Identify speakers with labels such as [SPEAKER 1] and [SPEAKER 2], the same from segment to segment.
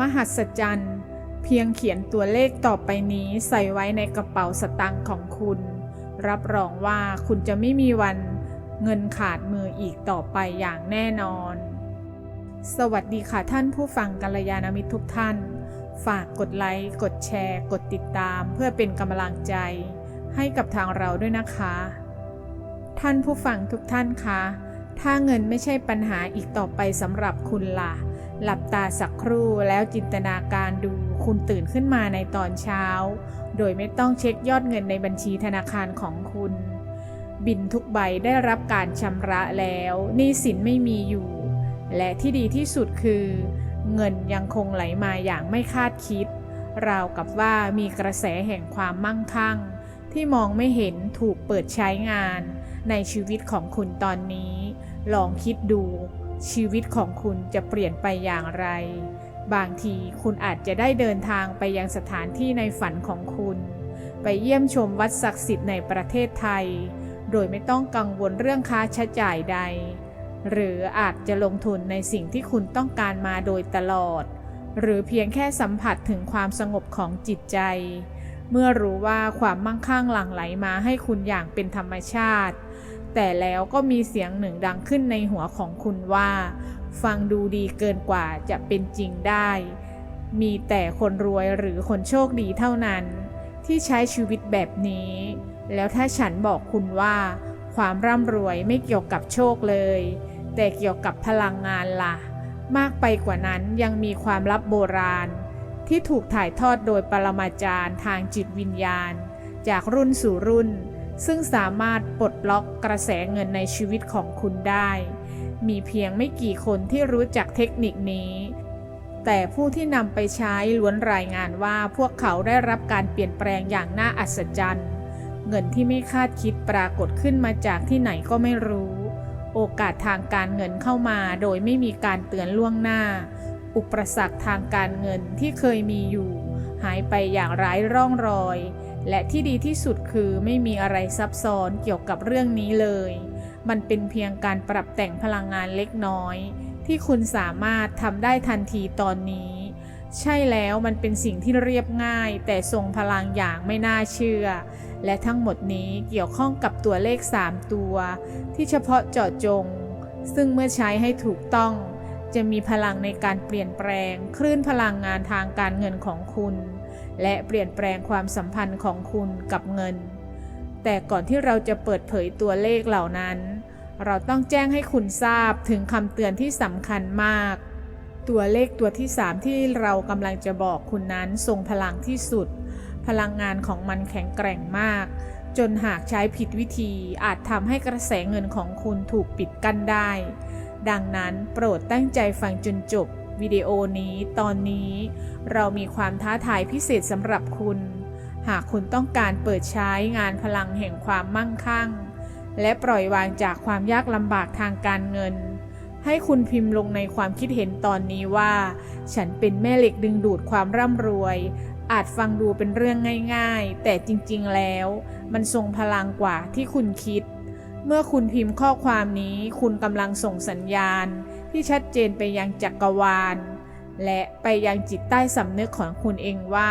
[SPEAKER 1] มหัศจรรย์ เพียงเขียนตัวเลขต่อไปนี้ใส่ไว้ในกระเป๋าสตางค์ของคุณ รับรองว่าคุณจะไม่มีวันเงินขาดมืออีกต่อไปอย่างแน่นอน สวัสดีค่ะท่านผู้ฟังกัลยาณมิตรทุกท่าน ฝากกดไลค์ กดแชร์ กดติดตามเพื่อเป็นกำลังใจ ให้กับทางเราด้วยนะคะ ท่านผู้ฟังทุกท่านคะถ้าเงินไม่ใช่ปัญหาอีกต่อไปสำหรับคุณล่ะ หลับตาสักครู่แล้วจินตนาการดูคุณตื่นขึ้นมาในตอนเช้า โดยไม่ต้องเช็คยอดเงินในบัญชีธนาคารของคุณ บินทุกใบได้รับการชำระแล้วหนี้สินไม่มีอยู่ และที่ดีที่สุดคือ เงินยังคงไหลมาอย่างไม่คาดคิด ราวกับว่ามีกระแสแห่งความมั่งคั่ง ที่มองไม่เห็นถูกเปิดใช้งาน ในชีวิตของคุณตอนนี้ ลองคิดดู ชีวิตของคุณจะเปลี่ยนไปอย่างไร บางทีคุณอาจจะได้เดินทางไปยังสถานที่ในฝันของคุณ ไปเยี่ยมชมวัดศักดิ์สิทธิ์ในประเทศไทย โดยไม่ต้องกังวลเรื่องค่าใช้จ่ายใด หรืออาจจะลงทุนในสิ่งที่คุณต้องการมาโดยตลอด หรือเพียงแค่สัมผัสถึงความสงบของจิตใจ เมื่อรู้ว่าความมั่งคั่งหลั่งไหลมาให้คุณอย่างเป็นธรรมชาติ แต่แล้วก็มีเสียงหนึ่งดังขึ้นในหัวของคุณว่า ฟังดูดีเกินกว่าจะเป็นจริงได้ มีแต่คนรวยหรือคนโชคดีเท่านั้น ที่ใช้ชีวิตแบบนี้ แล้วถ้าฉันบอกคุณว่า ความร่ำรวยไม่เกี่ยวกับโชคเลย แต่เกี่ยวกับพลังงานล่ะ มากไปกว่านั้นยังมีความลับโบราณ ที่ถูกถ่ายทอดโดยปรมาจารย์ทางจิตวิญญาณ จากรุ่นสู่รุ่น ซึ่งสามารถปลดล็อกกระแสเงินในชีวิตของคุณได้ มีเพียงไม่กี่คนที่รู้จักเทคนิคนี้ แต่ผู้ที่นำไปใช้ล้วนรายงานว่าพวกเขาได้รับการเปลี่ยนแปลงอย่างน่าอัศจรรย์ เงินที่ไม่คาดคิดปรากฏขึ้นมาจากที่ไหนก็ไม่รู้ โอกาสทางการเงินเข้ามาโดยไม่มีการเตือนล่วงหน้า อุปสรรคทางการเงินที่เคยมีอยู่ หายไปอย่างไร้ร่องรอย และที่ดีที่สุดคือไม่มีอะไรซับซ้อนเกี่ยวกับเรื่องนี้เลย มันเป็นเพียงการปรับแต่งพลังงานเล็กน้อย ที่คุณสามารถทำได้ทันทีตอนนี้ ใช่แล้วมันเป็นสิ่งที่เรียบง่าย แต่ทรงพลังอย่างไม่น่าเชื่อ และทั้งหมดนี้เกี่ยวข้องกับตัวเลข 3 ตัว ที่เฉพาะเจาะจง ซึ่งเมื่อใช้ให้ถูกต้อง จะมีพลังในการเปลี่ยนแปลง คลื่นพลังงานทางการเงินของคุณ และเปลี่ยนแปลงความสัมพันธ์ของคุณกับเงิน แต่ก่อนที่เราจะเปิดเผยตัวเลขเหล่านั้น เราต้องแจ้งให้คุณทราบถึงคำเตือนที่สำคัญมาก ตัวเลขตัวที่ 3 ที่เรากำลังจะบอกคุณนั้นทรงพลังที่สุด พลังงานของมันแข็งแกร่งมาก จนหากใช้ผิดวิธีอาจทำให้กระแสเงินของคุณถูกปิดกั้นได้ ดังนั้นโปรดตั้งใจฟังจนจบ วิดีโอนี้ตอนนี้เรามีความท้าทายพิเศษสำหรับคุณ หากคุณต้องการเปิดใช้งานพลังแห่งความมั่งคั่ง และปล่อยวางจากความยากลำบากทางการเงิน ให้คุณพิมพ์ลงในความคิดเห็นตอนนี้ว่า ฉันเป็นแม่เหล็กดึงดูดความร่ำรวย อาจฟังดูเป็นเรื่องง่ายๆ แต่จริงๆแล้ว มันทรงพลังกว่าที่คุณคิด เมื่อคุณพิมพ์ข้อความนี้คุณกำลังส่งสัญญาณ ที่ชัดเจนไปยังจักรวาล และไปยังจิตใต้สำนึกของคุณเองว่า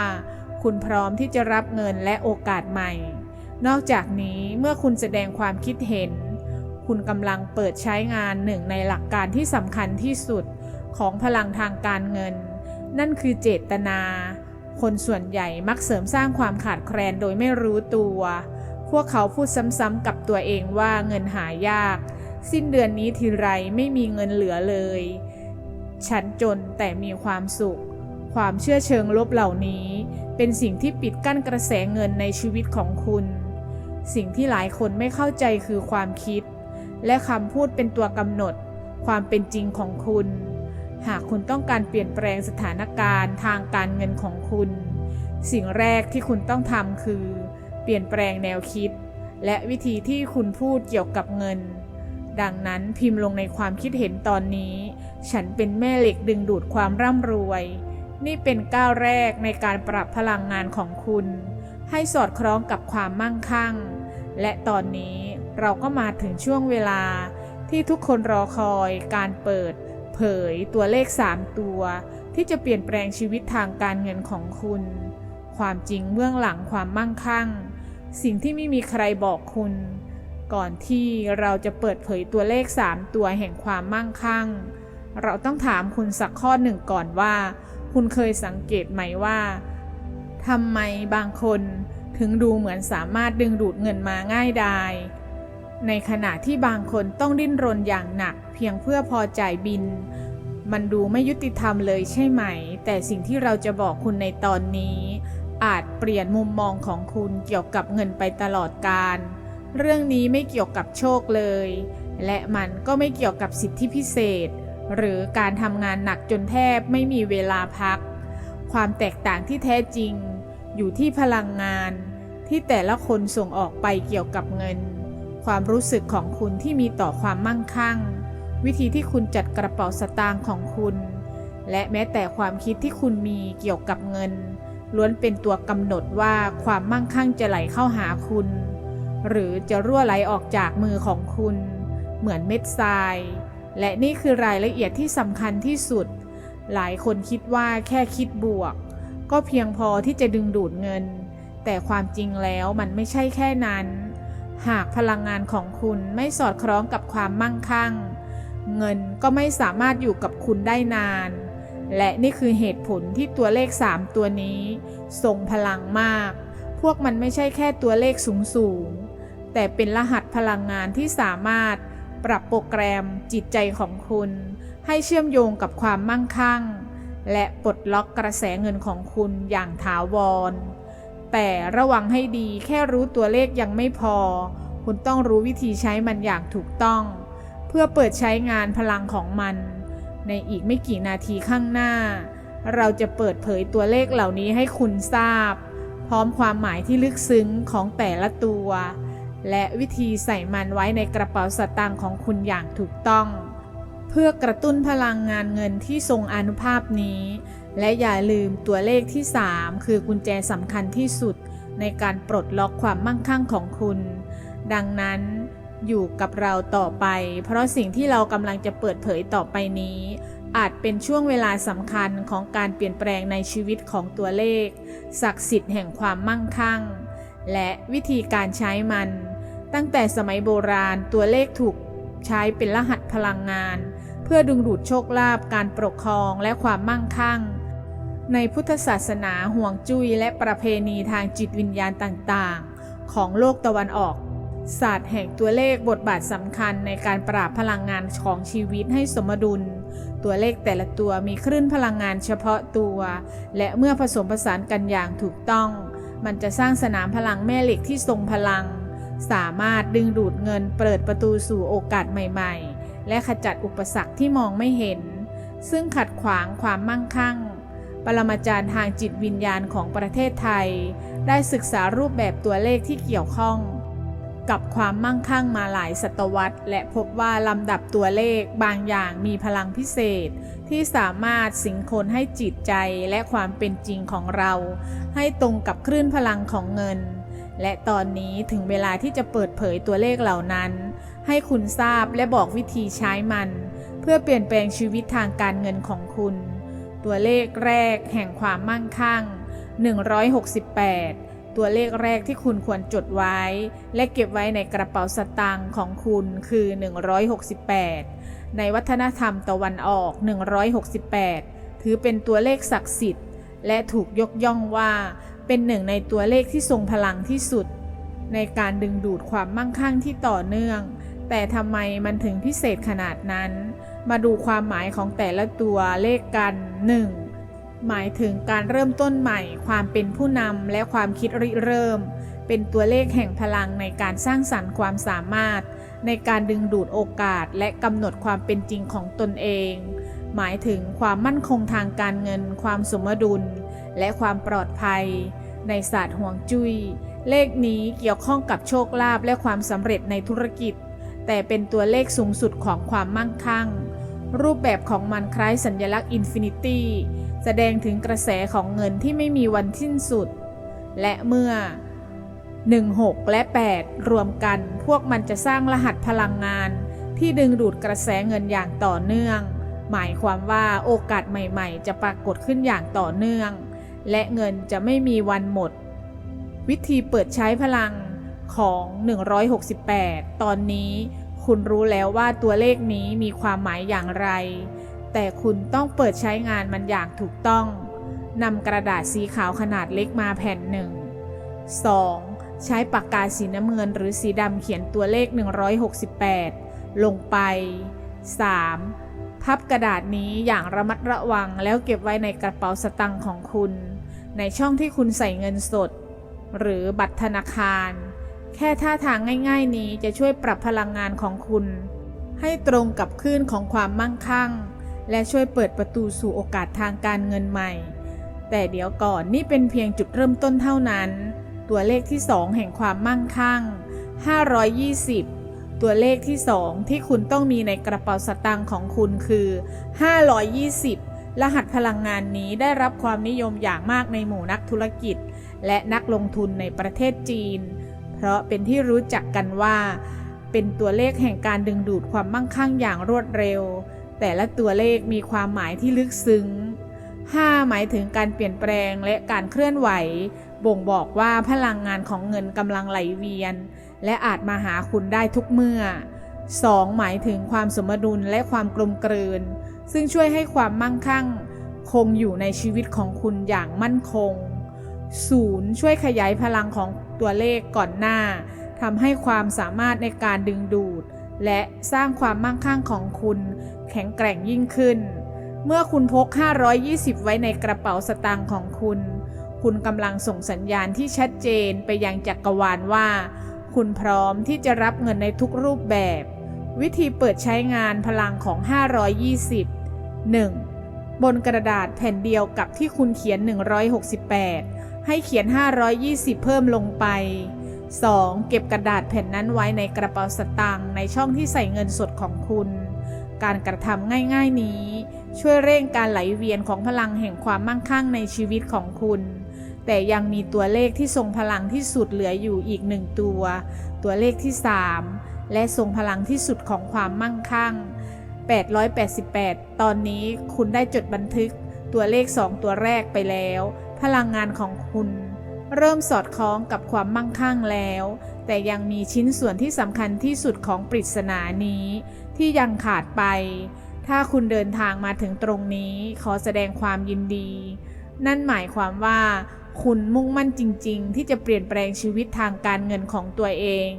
[SPEAKER 1] คุณพร้อมที่จะรับเงินและโอกาสใหม่ นอกจากนี้เมื่อคุณแสดงความคิดเห็น คุณกำลังเปิดใช้งานหนึ่งในหลักการที่สำคัญที่สุดของพลังทางการเงิน นั่นคือเจตนา คนส่วนใหญ่มักเสริมสร้างความขาดแคลนโดยไม่รู้ตัว พวกเขาพูดซ้ำๆกับตัวเองว่าเงินหายาก สิ้นเดือนนี้ทีไรไม่มีเงินเหลือเลย ฉันจนแต่มีความสุข ความเชื่อเชิงลบเหล่านี้ เป็นสิ่งที่ปิดกั้นกระแสเงินในชีวิตของคุณ สิ่งที่หลายคนไม่เข้าใจคือความคิด และคำพูดเป็นตัวกำหนด ความเป็นจริงของคุณ หากคุณต้องการเปลี่ยนแปลงสถานการณ์ทางการเงินของคุณ สิ่งแรกที่คุณต้องทำคือ เปลี่ยนแปลงแนวคิดและวิธีที่คุณพูดเกี่ยวกับเงิน ดังนั้นพิมพ์ลงในความคิดเห็นตอนนี้ ฉันเป็นแม่เหล็กดึงดูดความร่ำรวย นี่เป็นก้าวแรกในการปรับพลังงานของคุณ ให้สอดคล้องกับความมั่งคั่ง และตอนนี้เราก็มาถึงช่วงเวลา ที่ทุกคนรอคอยการเปิด เผยตัวเลข 3 ตัว ที่จะเปลี่ยนแปลงชีวิตทางการเงินของคุณ ความจริงเบื้องหลังความมั่งคั่ง สิ่งที่ไม่มีใครบอกคุณ ก่อนที่เราจะเปิดเผยตัวเลข 3 ตัวแห่งความมั่งคั่ง เราต้องถามคุณสักข้อหนึ่งก่อนว่า คุณเคยสังเกตไหมว่าทำไมบางคนถึงดูเหมือนสามารถดึงดูดเงินมาง่ายดายในขณะที่บางคนต้องดิ้นรนอย่างหนัก เพียงเพื่อพอจ่ายบิน มันดูไม่ยุติธรรมเลยใช่ไหม แต่สิ่งที่เราจะบอกคุณในตอนนี้ อาจเปลี่ยนมุมมองของคุณเกี่ยวกับเงินไปตลอดกาล เรื่องนี้ไม่เกี่ยวกับโชคเลย และมันก็ไม่เกี่ยวกับสิทธิพิเศษ หรือการทำงานหนักจนแทบไม่มีเวลาพัก ความแตกต่างที่แท้จริง อยู่ที่พลังงาน ที่แต่ละคนส่งออกไปเกี่ยวกับเงิน ความรู้สึกของคุณที่มีต่อความมั่งคั่ง วิธีที่คุณจัดกระเป๋าสตางค์ของคุณ และแม้แต่ความคิดที่คุณมีเกี่ยวกับเงินล้วนเป็นตัวกำหนดว่าความมั่งคั่งจะไหลเข้าหาคุณ หรือจะรั่วไหลออกจากมือของคุณ เหมือนเม็ดทราย และนี่คือรายละเอียดที่สำคัญที่สุด หลายคนคิดว่าแค่คิดบวก ก็เพียงพอที่จะดึงดูดเงิน แต่ความจริงแล้วมันไม่ใช่แค่นั้น หากพลังงานของคุณไม่สอดคล้องกับความมั่งคั่ง เงินก็ไม่สามารถอยู่กับคุณได้นาน และนี่คือเหตุผลที่ตัวเลข 3 ตัวนี้ทรงพลังมาก พวกมันไม่ใช่แค่ตัวเลขสูงสูง แต่เป็นรหัสพลังงานที่สามารถปรับโปรแกรมจิตใจของคุณ ให้เชื่อมโยงกับความมั่งคั่ง และปลดล็อกกระแสเงินของคุณอย่างถาวร แต่ระวังให้ดีแค่รู้ตัวเลขยังไม่พอ คุณต้องรู้วิธีใช้มันอย่างถูกต้อง เพื่อเปิดใช้งานพลังของมัน ในอีกไม่กี่นาทีข้างหน้า เราจะเปิดเผยตัวเลขเหล่านี้ให้คุณทราบ พร้อมความหมายที่ลึกซึ้งของแต่ละตัว และวิธีใส่มันไว้ในกระเป๋าสตางค์ของคุณอย่างถูกต้อง เพื่อกระตุ้นพลังงานเงินที่ทรงอนุภาพนี้ และอย่าลืมตัวเลขที่ 3 คือกุญแจสำคัญที่สุด ในการปลดล็อกความมั่งคั่งของคุณ ดังนั้นอยู่กับเราต่อไป เพราะสิ่งที่เรากำลังจะเปิดเผยต่อไปนี้ อาจเป็นช่วงเวลาสำคัญของการเปลี่ยนแปลงในชีวิตของตัวเลข ศักดิ์สิทธิ์แห่งความมั่งคั่ง และวิธีการใช้มัน ตั้งแต่สมัยโบราณตัวเลขถูกใช้เป็นรหัสพลังงาน เพื่อดึงดูดโชคลาภการปกครองและความมั่งคั่ง ในพุทธศาสนาห่วงจุ้ยและประเพณีทางจิตวิญญาณต่างๆ ของโลกตะวันออกศาสตร์แห่งตัวเลขบทบาทสำคัญในการปราบพลังงานของชีวิตให้สมดุล ตัวเลขแต่ละตัวมีคลื่นพลังงานเฉพาะตัว และเมื่อผสมผสานกันอย่างถูกต้อง มันจะสร้างสนามพลังแม่เหล็กที่ทรงพลัง สามารถดึงดูดเงินเปิดประตูสู่โอกาสใหม่ๆ และขจัดอุปสรรคที่มองไม่เห็น ซึ่งขัดขวางความมั่งคั่ง ปรมาจารย์ทางจิตวิญญาณของประเทศไทย ได้ศึกษารูปแบบตัวเลขที่เกี่ยวข้อง กับความมั่งคั่งมาหลายศตวรรษ และพบว่าลำดับตัวเลขบางอย่างมีพลังพิเศษ ที่สามารถสิงคนให้จิตใจและความเป็นจริงของเรา ให้ตรงกับคลื่นพลังของเงิน และตอนนี้ถึงเวลาที่จะเปิดเผยตัวเลขเหล่านั้น ให้คุณทราบและบอกวิธีใช้มัน เพื่อเปลี่ยนแปลงชีวิตทางการเงินของคุณ ตัวเลขแรกแห่งความมั่งคั่ง 168 ตัวเลขแรกที่คุณควรจดไว้ และเก็บไว้ในกระเป๋าสตางค์ของคุณคือ 168 ในวัฒนธรรมตะวันออก 168 ถือเป็นตัวเลขศักดิ์สิทธิ์ และถูกยกย่องว่า เป็นหนึ่งในตัวเลขที่ทรงพลังที่สุด ในการดึงดูดความมั่งคั่งที่ต่อเนื่อง แต่ทำไมมันถึงพิเศษขนาดนั้น มาดูความหมายของแต่ละตัวเลขกัน 1. หมายถึงการเริ่มต้นใหม่ ความเป็นผู้นำและความคิดริเริ่ม เป็นตัวเลขแห่งพลังในการสร้างสรรค์ความสามารถ ในการดึงดูดโอกาสและกำหนดความเป็นจริงของตนเอง หมายถึงความมั่นคงทางการเงิน ความสมดุล และความปลอดภัย ในศาสตร์ห่วงจุย้ย เลขนี้เกี่ยวข้องกับโชคลาภและความสำเร็จในธุรกิจ แต่เป็นตัวเลขสูงสุดของความมั่งคั่ง รูปแบบของมันคล้ายสัญลักษณ์อินฟินิตี้แสดงถึงกระแสของเงินที่ไม่มีวันสิ้นสุด และเมื่อ 16 และ 8 รวมกันพวกมันจะสร้างรหัสพลังงาน ที่ดึงดูดกระแสเงินอย่างต่อเนื่อง หมายความว่าโอกาสใหม่ ๆ จะปรากฏขึ้นอย่างต่อเนื่อง และเงินจะไม่มีวันหมด วิธีเปิดใช้พลังของ 168 ตอนนี้คุณรู้แล้วว่าตัวเลขนี้มีความหมายอย่างไร แต่คุณต้องเปิดใช้งานมันอย่างถูกต้องนำกระดาษสีขาวขนาดเล็กมาแผ่นหนึ่ง 2. ใช้ปากกาสีน้ำเงินหรือสีดำเขียนตัวเลข 168 ลงไป 3. พับกระดาษนี้อย่างระมัดระวังแล้วเก็บไว้ในกระเป๋าสตังค์ของคุณ ในช่องที่คุณใส่เงินสด หรือบัตรธนาคาร แค่ท่าทางง่าย ๆ นี้จะช่วยปรับพลังงานของคุณ ให้ตรงกับคลื่นของความมั่งคั่ง และช่วยเปิดประตูสู่โอกาสทางการเงินใหม่ แต่เดี๋ยวก่อนนี่เป็นเพียงจุดเริ่มต้นเท่านั้น ตัวเลขที่ 2 แห่งความมั่งคั่ง 520ตัวเลขที่ 2 ที่คุณต้องมีในกระเป๋าสตางค์ของคุณคือ 520 รหัสพลังงานนี้ได้รับความนิยมอย่างมากในหมู่นักธุรกิจ และนักลงทุนในประเทศจีน เพราะเป็นที่รู้จักกันว่า เป็นตัวเลขแห่งการดึงดูดความมั่งคั่งอย่างรวดเร็ว แต่ละตัวเลขมีความหมายที่ลึกซึ้ง 5 หมายถึงการเปลี่ยนแปลงและการเคลื่อนไหว บ่งบอกว่าพลังงานของเงินกำลังไหลเวียน และอาจมาหาคุณได้ทุกเมื่อ 2. หมายถึงความสมดุลและความกลมกลืน ซึ่งช่วยให้ความมั่งคั่ง คงอยู่ในชีวิตของคุณอย่างมั่นคง 0. ช่วยขยายพลังของตัวเลขก่อนหน้าทำให้ความสามารถในการดึงดูด และสร้างความมั่งคั่งของคุณ แข็งแกร่งยิ่งขึ้น เมื่อคุณพก 520 ไว้ในกระเป๋าสตางค์ของคุณ คุณกำลังส่งสัญญาณที่ชัดเจนไปยังจักรวาลว่า คุณพร้อมที่จะรับเงินในทุกรูปแบบ วิธีเปิดใช้งานพลังของ 520 1. บนกระดาษแผ่นเดียวกับที่คุณเขียน 168 ให้เขียน 520 เพิ่มลงไป 2. เก็บกระดาษแผ่นนั้นไว้ในกระเป๋าสตางค์ในช่องที่ใส่เงินสดของคุณ การกระทำง่ายๆนี้ ช่วยเร่งการไหลเวียนของพลังแห่งความมั่งคั่งในชีวิตของคุณ แต่ยังมีตัวเลขที่ทรงพลังที่สุดเหลืออยู่อีกหนึ่งตัว ตัวเลขที่ 3 และทรงพลังที่สุดของความมั่งคั่ง 888 ตอนนี้คุณได้จดบันทึกตัวเลข 2 ตัวแรกไปแล้ว พลังงานของคุณ เริ่มสอดคล้องกับความมั่งคั่งแล้ว แต่ยังมีชิ้นส่วนที่สำคัญที่สุดของปริศนานี้ ที่ยังขาดไป ถ้าคุณเดินทางมาถึงตรงนี้ ขอแสดงความยินดี นั่นหมายความว่า คุณมุ่งมั่นจริง ๆ ที่จะเปลี่ยนแปลงชีวิตทางการเงินของตัวเอง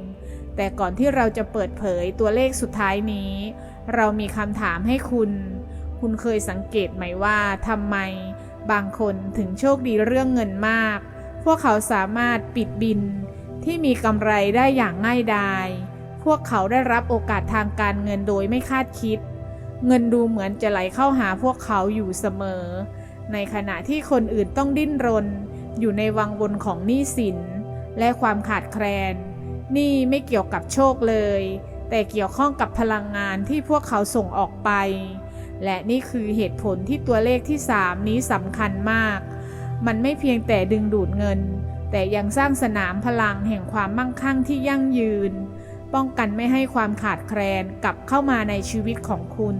[SPEAKER 1] แต่ก่อนที่เราจะเปิดเผยตัวเลขสุดท้ายนี้ เรามีคำถามให้คุณ คุณเคยสังเกตไหมว่าทำไมบางคนถึงโชคดีเรื่องเงินมาก พวกเขาสามารถปิดบินที่มีกำไรได้อย่างง่ายดายพวกเขาได้รับโอกาสทางการเงินโดยไม่คาดคิด เงินดูเหมือนจะไหลเข้าหาพวกเขาอยู่เสมอ ในขณะที่คนอื่นต้องดิ้นรน อยู่ในวังวนของหนี้สิน และความขาดแคลน นี่ไม่เกี่ยวกับโชคเลย แต่เกี่ยวข้องกับพลังงานที่พวกเขาส่งออกไป และนี่คือเหตุผลที่ตัวเลขที่ 3 นี้สำคัญมาก มันไม่เพียงแต่ดึงดูดเงิน แต่ยังสร้างสนามพลังแห่งความมั่งคั่งที่ยั่งยืน ป้องกันไม่ให้ความขาดแคลนกลับเข้ามาในชีวิตของคุณ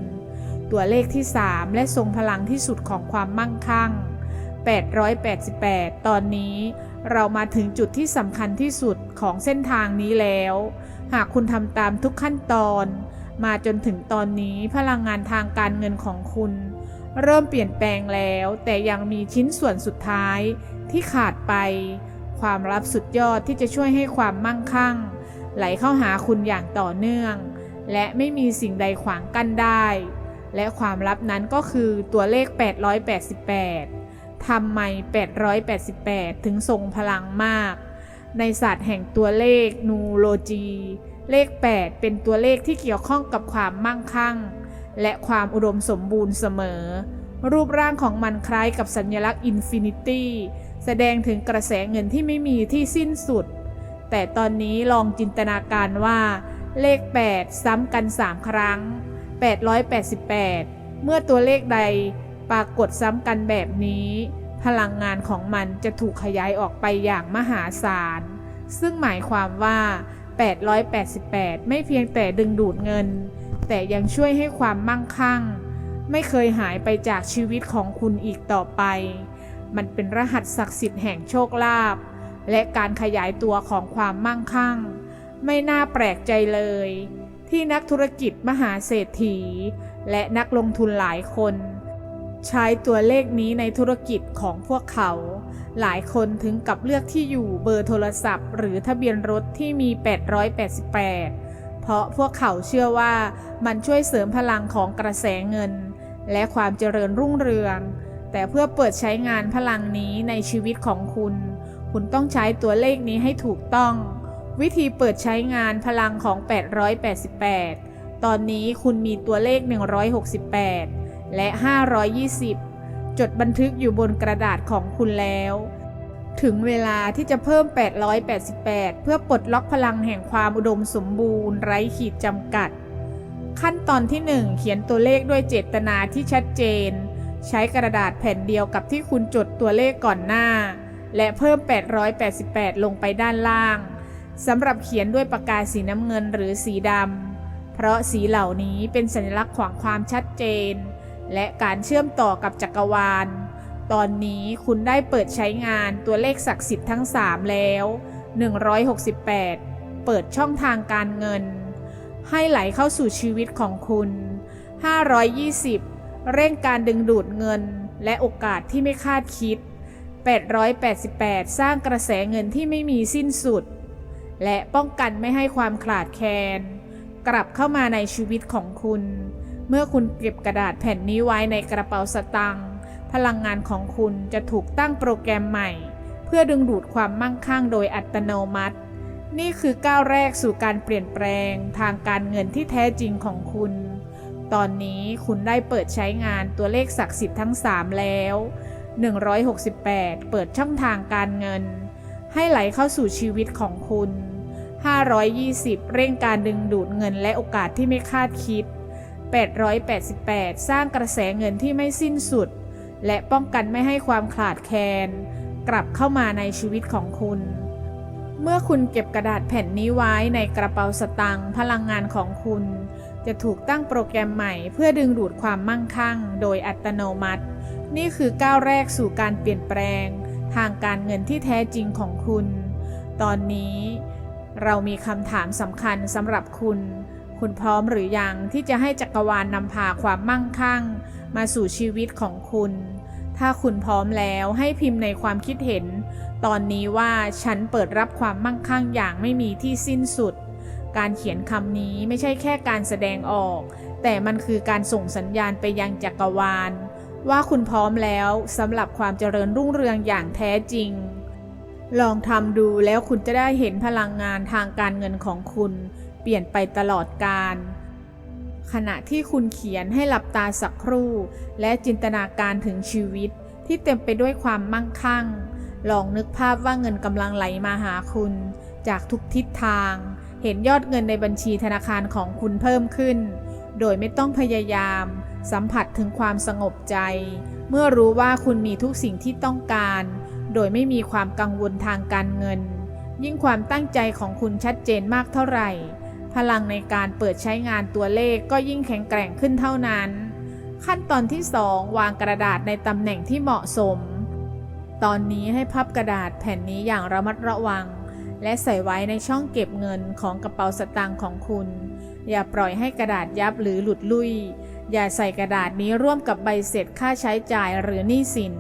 [SPEAKER 1] ตัวเลขที่ 3 และทรงพลังที่สุดของความมั่งคั่ง 888 ตอนนี้ เรามาถึงจุดที่สำคัญที่สุดของเส้นทางนี้แล้ว หากคุณทำตามทุกขั้นตอน มาจนถึงตอนนี้พลังงานทางการเงินของคุณ เริ่มเปลี่ยนแปลงแล้ว แต่ยังมีชิ้นส่วนสุดท้ายที่ขาดไป ความลับสุดยอดที่จะช่วยให้ความมั่งคั่ง ไหลเข้าหาคุณอย่างต่อเนื่อง และไม่มีสิ่งใดขวางกั้นได้ และความลับนั้นก็คือตัวเลข 888 ทำไม 888 ถึงทรงพลังมาก ในศาสตร์แห่งตัวเลขนูโลจี เลข 8 เป็นตัวเลขที่เกี่ยวข้องกับความมั่งคั่ง และความอุดมสมบูรณ์เสมอ รูปร่างของมันคล้ายกับสัญลักษณ์อินฟินิตี้แสดงถึงกระแสเงินที่ไม่มีที่สิ้นสุด แต่ตอนนี้ลองจินตนาการว่า เลข 8 ซ้ำกัน 3 ครั้ง 888 เมื่อตัวเลขใด ปรากฏซ้ำกันแบบนี้ พลังงานของมันจะถูกขยายออกไปอย่างมหาศาล ซึ่งหมายความว่า 888 ไม่เพียงแต่ดึงดูดเงิน แต่ยังช่วยให้ความมั่งคั่ง ไม่เคยหายไปจากชีวิตของคุณอีกต่อไป มันเป็นรหัสศักดิ์สิทธิ์แห่งโชคลาภและการขยายตัวของความมั่งคั่ง ไม่น่าแปลกใจเลย ที่นักธุรกิจมหาเศรษฐี และนักลงทุนหลายคน ใช้ตัวเลขนี้ในธุรกิจของพวกเขา หลายคนถึงกับเลือกที่อยู่เบอร์โทรศัพท์ หรือทะเบียนรถที่มี 888 เพราะพวกเขาเชื่อว่ามันช่วยเสริมพลังของกระแสเงิน และความเจริญรุ่งเรือง แต่เพื่อเปิดใช้งานพลังนี้ในชีวิตของคุณ คุณต้องใช้ตัวเลขนี้ให้ถูกต้อง วิธีเปิดใช้งานพลังของ 888 ตอนนี้คุณมีตัวเลข 168 และ 520 จดบันทึกอยู่บนกระดาษของคุณแล้ว ถึงเวลาที่จะเพิ่ม 888 เพื่อปลดล็อกพลังแห่งความอุดมสมบูรณ์ไร้ขีดจำกัด ขั้นตอนที่ 1 เขียนตัวเลขด้วยเจตนาที่ชัดเจน ใช้กระดาษแผ่นเดียวกับที่คุณจดตัวเลขก่อนหน้า และเพิ่ม 888 ลงไปด้านล่างสำหรับเขียนด้วยปากกาสีน้ำเงินหรือสีดำ เพราะสีเหล่านี้เป็นสัญลักษณ์ของความชัดเจน และการเชื่อมต่อกับจักรวาล ตอนนี้คุณได้เปิดใช้งานตัวเลขศักดิ์สิทธิ์ทั้ง 3 แล้ว 168 เปิดช่องทางการเงิน ให้ไหลเข้าสู่ชีวิตของคุณ 520 เร่งการดึงดูดเงินและโอกาสที่ไม่คาดคิด 888 สร้างกระแสเงินที่ไม่มีสิ้นสุด และป้องกันไม่ให้ความขาดแคลนกลับเข้ามาในชีวิตของคุณ เมื่อคุณเก็บกระดาษแผ่นนี้ไว้ในกระเป๋าสตางค์พลังงานของคุณจะถูกตั้งโปรแกรมใหม่ เพื่อดึงดูดความมั่งคั่งโดยอัตโนมัติ นี่คือก้าวแรกสู่การเปลี่ยนแปลงทางการเงินที่แท้จริงของคุณ ตอนนี้คุณได้เปิดใช้งานตัวเลขศักดิ์สิทธิ์ทั้ง 3 แล้ว 168 เปิดช่องทางการเงิน ให้ไหลเข้าสู่ชีวิตของคุณ 520 เร่งการดึงดูดเงินและโอกาสที่ไม่คาดคิด 888 สร้างกระแสเงินที่ไม่สิ้นสุด และป้องกันไม่ให้ความขาดแคลน กลับเข้ามาในชีวิตของคุณ เมื่อคุณเก็บกระดาษแผ่นนี้ไว้ในกระเป๋าสตางค์พลังงานของคุณ จะถูกตั้งโปรแกรมใหม่เพื่อดึงดูดความมั่งคั่ง โดยอัตโนมัติ นี่คือก้าวแรกสู่การเปลี่ยนแปลง ทางการเงินที่แท้จริงของคุณ ตอนนี้ เรามีคำถามสำคัญสำหรับคุณ คุณพร้อมหรือยังที่จะให้จักรวาลนำพาความมั่งคั่ง มาสู่ชีวิตของคุณ ถ้าคุณพร้อมแล้วให้พิมพ์ในความคิดเห็น ตอนนี้ว่าฉันเปิดรับความมั่งคั่งอย่างไม่มีที่สิ้นสุด การเขียนคำนี้ไม่ใช่แค่การแสดงออก แต่มันคือการส่งสัญญาณไปยังจักรวาล ว่าคุณพร้อมแล้วสำหรับความเจริญรุ่งเรืองอย่างแท้จริงลองทำดูแล้วคุณจะได้เห็นพลังงานทางการเงินของคุณ ปลี่ยนไปตลอดการขณะที่คุณเขียนให้หลับตาสักครู่ และจินตนาการถึงชีวิตที่เต็มไปด้วยความมั่งคั่ง ลองนึกภาพว่าเงินกำลังไหลมาหาคุณ จากทุกทิศทาง เห็นยอดเงินในบัญชีธนาคารของคุณเพิ่มขึ้น โดยไม่ต้องพยายาม สัมผัสถึงความสงบใจ เมื่อรู้ว่าคุณมีทุกสิ่งที่ต้องการ โดยไม่มีความกังวลทางการเงิน ยิ่งความตั้งใจของคุณชัดเจนมากเท่าไหร่ พลังในการเปิดใช้งานตัวเลขก็ยิ่งแข็งแกร่งขึ้นเท่านั้น ขั้นตอนที่ 2 วางกระดาษในตำแหน่งที่เหมาะสม ตอนนี้ให้พับกระดาษแผ่นนี้อย่างระมัดระวัง และใส่ไว้ในช่องเก็บเงินของกระเป๋าสตางค์ของคุณ อย่าปล่อยให้กระดาษยับหรือหลุดลุย อย่าใส่กระดาษนี้ร่วมกับใบเสร็จค่าใช้จ่ายหรือหนี้สิน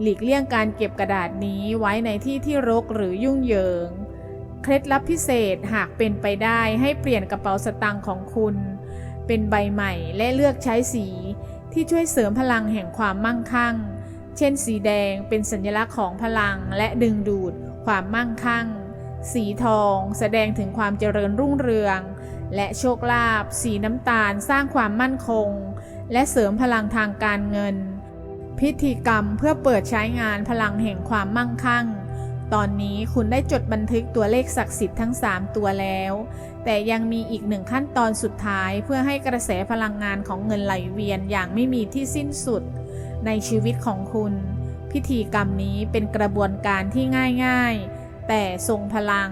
[SPEAKER 1] หลีกเลี่ยงการเก็บกระดาษนี้ไว้ในที่ที่รกหรือยุ่งเหยิง เคล็ดลับพิเศษหากเป็นไปได้ให้เปลี่ยนกระเป๋าสตางค์ของคุณ เป็นใบใหม่และเลือกใช้สีที่ช่วยเสริมพลังแห่งความมั่งคั่ง เช่นสีแดงเป็นสัญลักษณ์ของพลังและดึงดูดความมั่งคั่ง สีทองแสดงถึงความเจริญรุ่งเรือง และโชคลาภ สีน้ำตาลสร้างความมั่นคง และเสริมพลังทางการเงิน พิธีกรรมเพื่อเปิดใช้งานพลังแห่งความมั่งคั่ง ตอนนี้คุณได้จดบันทึกตัวเลขศักดิ์สิทธิ์ทั้ง 3 ตัวแล้ว แต่ยังมีอีกหนึ่งขั้นตอนสุดท้ายเพื่อให้กระแสพลังงานของเงินไหลเวียนอย่างไม่มีที่สิ้นสุด ในชีวิตของคุณ พิธีกรรมนี้เป็นกระบวนการที่ง่ายๆ แต่ทรงพลัง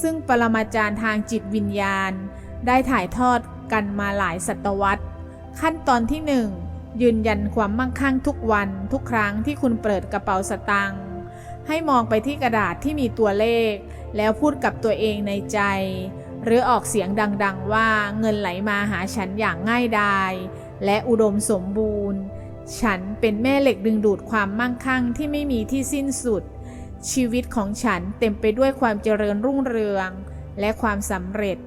[SPEAKER 1] ซึ่งปรมาจารย์ทางจิตวิญญาณ ได้ถ่ายทอดกันมาหลายศตวรรษ ขั้นตอนที่ 1 ยืนยันความมั่งคั่งทุกวันทุกครั้งที่คุณเปิดกระเป๋าสตางค์ ให้มองไปที่กระดาษที่มีตัวเลข แล้วพูดกับตัวเองในใจ หรือออกเสียงดังๆว่าเงินไหลมาหาฉันอย่างง่ายดายและอุดมสมบูรณ์ ฉันเป็นแม่เหล็กดึงดูดความมั่งคั่งที่ไม่มีที่สิ้นสุด ชีวิตของฉันเต็มไปด้วยความเจริญรุ่งเรือง และความสำเร็จ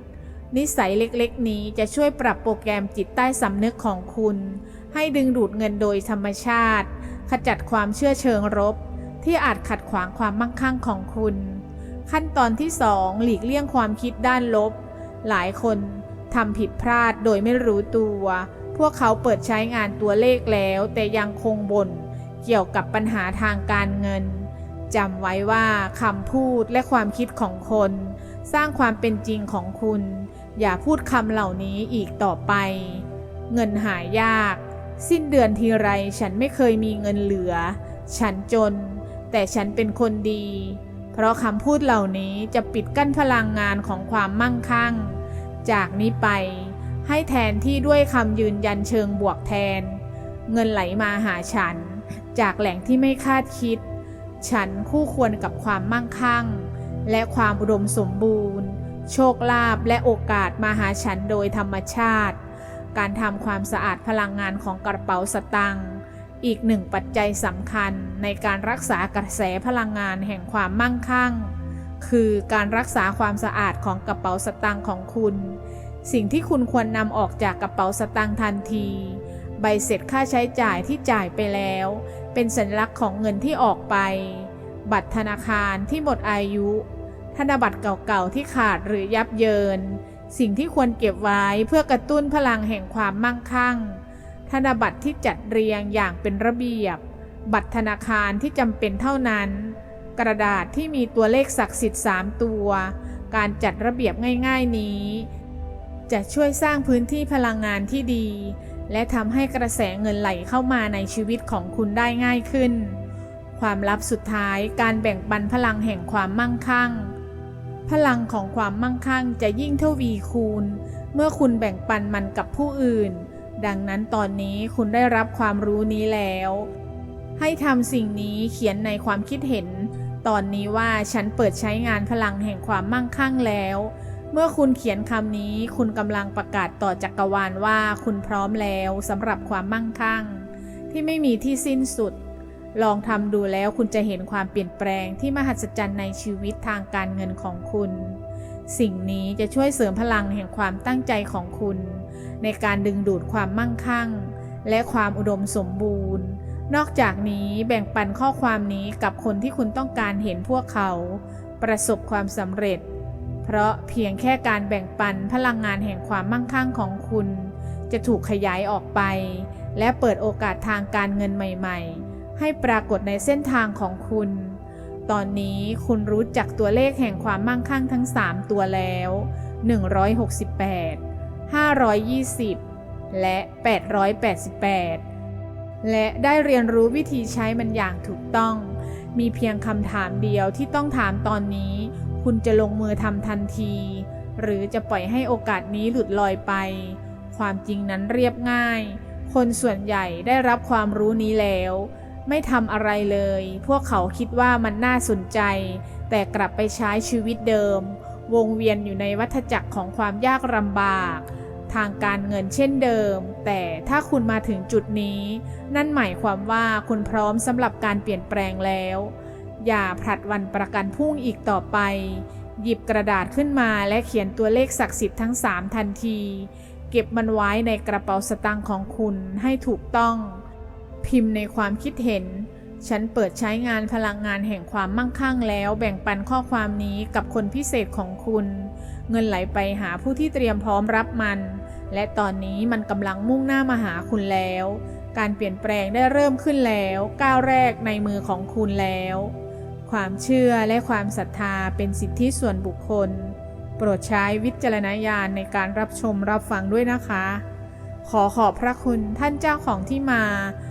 [SPEAKER 1] นิสัยเล็กๆ นี้จะช่วยปรับโปรแกรมจิตใต้สำนึกของคุณ ให้ดึงดูดเงินโดยธรรมชาติ ขจัดความเชื่อเชิงรบ ที่อาจขัดขวางความมั่งคั่งของคุณ ขั้นตอนที่ 2 หลีกเลี่ยงความคิดด้านลบ หลายคนทำผิดพลาดโดยไม่รู้ตัว พวกเขาเปิดใช้งานตัวเลขแล้ว แต่ยังคงบ่นเกี่ยวกับปัญหาทางการเงินจำไว้ว่าคำพูดและความคิดของคน สร้างความเป็นจริงของคุณ อย่าพูดคำเหล่านี้อีกต่อไป เงินหายาก สิ้นเดือนทีไรฉันไม่เคยมีเงินเหลือ ฉันจน แต่ฉันเป็นคนดี เพราะคำพูดเหล่านี้จะปิดกั้นพลังงานของความมั่งคั่ง จากนี้ไปให้แทนที่ด้วยคำยืนยันเชิงบวกแทน เงินไหลมาหาฉัน จากแหล่งที่ไม่คาดคิด ฉันคู่ควรกับความมั่งคั่ง และความอุดมสมบูรณ์ โชคลาภและโอกาสมาหาฉันโดยธรรมชาติ การทำความสะอาดพลังงานของกระเป๋าสตังค์ อีกหนึ่งปัจจัยสำคัญในการรักษากระแสพลังงานแห่งความมั่งคั่ง คือการรักษาความสะอาดของกระเป๋าสตังค์ของคุณ สิ่งที่คุณควรนำออกจากกระเป๋าสตังค์ทันที ใบเสร็จค่าใช้จ่ายที่จ่ายไปแล้ว เป็นสัญลักษณ์ของเงินที่ออกไป บัตรธนาคารที่หมดอายุ ธนบัตรเก่าๆที่ขาดหรือยับเยิน สิ่งที่ควรเก็บไว้เพื่อกระตุ้นพลังแห่งความมั่งคั่ง ธนบัตรที่จัดเรียงอย่างเป็นระเบียบ บัตรธนาคารที่จำเป็นเท่านั้น กระดาษที่มีตัวเลขศักดิ์สิทธิ์ 3 ตัว การจัดระเบียบง่ายๆนี้ จะช่วยสร้างพื้นที่พลังงานที่ดี และทำให้กระแสเงินไหลเข้ามาในชีวิตของคุณได้ง่ายขึ้น ความลับสุดท้ายการแบ่งปันพลังแห่งความมั่งคั่ง พลังของความมั่งคั่งจะยิ่งทวีคูณ เมื่อคุณแบ่งปันมันกับผู้อื่น ดังนั้นตอนนี้คุณได้รับความรู้นี้แล้ว ให้ทำสิ่งนี้เขียนในความคิดเห็น ตอนนี้ว่าฉันเปิดใช้งานพลังแห่งความมั่งคั่งแล้ว เมื่อคุณเขียนคำนี้ คุณกำลังประกาศต่อจักรวาลว่าคุณพร้อมแล้วสำหรับความมั่งคั่ง ที่ไม่มีที่สิ้นสุด ลองทำดูแล้วคุณจะเห็นความเปลี่ยนแปลงที่มหัศจรรย์ในชีวิตทางการเงินของคุณ สิ่งนี้จะช่วยเสริมพลังแห่งความตั้งใจของคุณ ในการดึงดูดความมั่งคั่ง และความอุดมสมบูรณ์ นอกจากนี้แบ่งปันข้อความนี้กับคนที่คุณต้องการเห็นพวกเขา ประสบความสำเร็จ เพราะเพียงแค่การแบ่งปันพลังงานแห่งความมั่งคั่งของคุณ จะถูกขยายออกไป และเปิดโอกาสทางการเงินใหม่ ๆ ให้ปรากฏในเส้นทางของคุณ ตอนนี้คุณรู้จักตัวเลขแห่งความมั่งคั่งทั้ง 3 ตัวแล้ว 168 520 และ 888 และได้เรียนรู้วิธีใช้มันอย่างถูกต้อง มีเพียงคำถามเดียวที่ต้องถามตอนนี้ คุณจะลงมือทำทันที หรือจะปล่อยให้โอกาสนี้หลุดลอยไป ความจริงนั้นเรียบง่าย คนส่วนใหญ่ได้รับความรู้นี้แล้ว ไม่ทำอะไรเลย พวกเขาคิดว่ามันน่าสนใจ แต่กลับไปใช้ชีวิตเดิม วงเวียนอยู่ในวัฏจักรของความยากลำบาก ทางการเงินเช่นเดิม แต่ถ้าคุณมาถึงจุดนี้ นั่นหมายความว่าคุณพร้อมสำหรับการเปลี่ยนแปลงแล้ว อย่าผลัดวันประกันพรุ่งอีกต่อไป หยิบกระดาษขึ้นมาและเขียนตัวเลขศักดิ์สิทธิ์ทั้ง 3 ทันที เก็บมันไว้ในกระเป๋าสตางค์ของคุณให้ถูกต้อง พิมพ์ในความคิดเห็น ฉันเปิดใช้งานพลังงานแห่งความมั่งคั่งแล้ว แบ่งปันข้อความนี้กับคนพิเศษของคุณ เงินไหลไปหาผู้ที่เตรียมพร้อมรับมัน และตอนนี้มันกำลังมุ่งหน้ามาหาคุณแล้ว การเปลี่ยนแปลงได้เริ่มขึ้นแล้ว ก้าวแรกในมือของคุณแล้ว ความเชื่อและความศรัทธาเป็นสิทธิส่วนบุคคล โปรดใช้วิจารณญาณในการรับชมรับฟังด้วยนะคะ ขอขอบพระคุณท่านเจ้าของที่มา